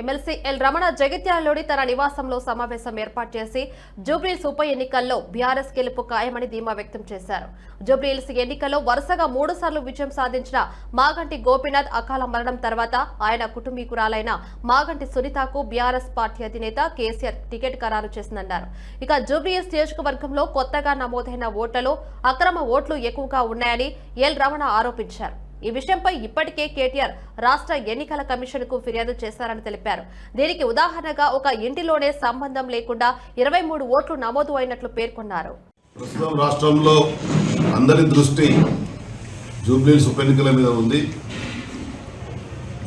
MLC L Ramana జగిత్యాలలోని తన నివాసంలో సమావేశం ఏర్పాటు చేసి జూబ్లీల్స్ ఉప ఎన్నికల్లో బీఆర్ఎస్ గెలుపు ఖాయమని ధీమా వ్యక్తం చేశారు. జూబ్లీల్స్ ఎన్నికల్లో వరుసగా మూడు సార్లు విజయం సాధించిన మాగంటి గోపీనాథ్ అకాల మరణం తర్వాత ఆయన కుటుంబీకురాలైన మాగంటి సునీతకు బీఆర్ఎస్ పార్టీ అధినేత కేసీఆర్ టికెట్ ఖరారు చేసిందన్నారు. ఇక జూబ్లీహిల్స్ నియోజకవర్గంలో కొత్తగా నమోదైన ఓట్లలో అక్రమ ఓట్లు ఎక్కువగా ఉన్నాయని ఎల్ రమణ ఆరోపించారు. ఈ విషయంపై ఇప్పటికే కేటీఆర్ రాష్ట్ర ఎన్నికల కమిషన్కు ఫిర్యాదు చేశారని తెలిపారు. దీనికి ఉదాహరణగా ఒక ఇంటిలోనే సంబంధం లేకుండా ఇరవై మూడు ఓట్లు నమోదు అయినట్లు పేర్కొన్నారు. ప్రస్తుతం రాష్ట్రంలో అందరి దృష్టి జూబ్లీహిల్స్ ఉప ఎన్నికల మీద ఉంది.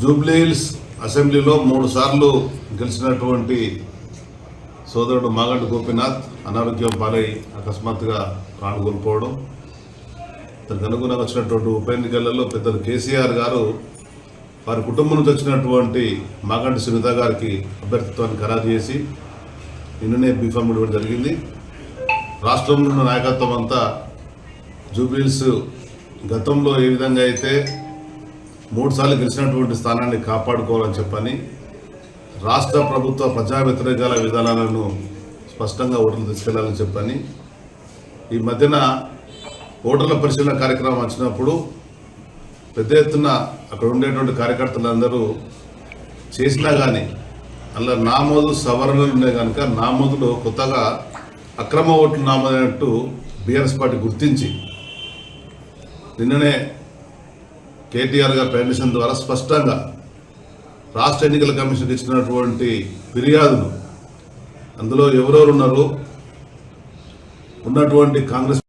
జూబ్లీహిల్స్ అసెంబ్లీలో మూడు సార్లు గెలిచినటువంటి సోదరుడు మాగంటి గోపీనాథ్ అనారోగ్యం పాలై అకస్మాత్తుగా ప్రాణం కోల్పోవడం అనుగుణంగా వచ్చినటువంటి ఉప ఎన్నికలలో పెద్దలు కేసీఆర్ గారు వారి కుటుంబం నుంచి వచ్చినటువంటి మాగంటి సునీత గారికి అభ్యర్థిత్వాన్ని ఖరారు చేసి నిన్ననే బీఫామ్ ఇవ్వడం జరిగింది. రాష్ట్రంలో ఉన్న నాయకత్వం అంతా జూబిల్స్ గతంలో ఏ విధంగా అయితే మూడుసార్లు గెలిచినటువంటి స్థానాన్ని కాపాడుకోవాలని చెప్పని రాష్ట్ర ప్రభుత్వ ప్రజా వ్యతిరేకాల విధానాలను స్పష్టంగా ఓట్లు తీసుకెళ్ళాలని చెప్పని ఈ మధ్యన ఓటర్ల పరిశీలన కార్యక్రమం వచ్చినప్పుడు పెద్ద ఎత్తున అక్కడ ఉండేటువంటి కార్యకర్తలందరూ చేసినా కానీ అందులో నామోదు సవరణలు ఉన్నాయి కనుక నామోదులో కొత్తగా అక్రమ ఓట్లు నామోదైనట్టు బీఆర్ఎస్ పార్టీ గుర్తించి నిన్ననే కేటీఆర్ గారి పర్మిషన్ ద్వారా స్పష్టంగా రాష్ట్ర ఎన్నికల కమిషన్ ఇచ్చినటువంటి ఫిర్యాదును అందులో ఎవరెవరు ఉన్నారో ఉన్నటువంటి కాంగ్రెస్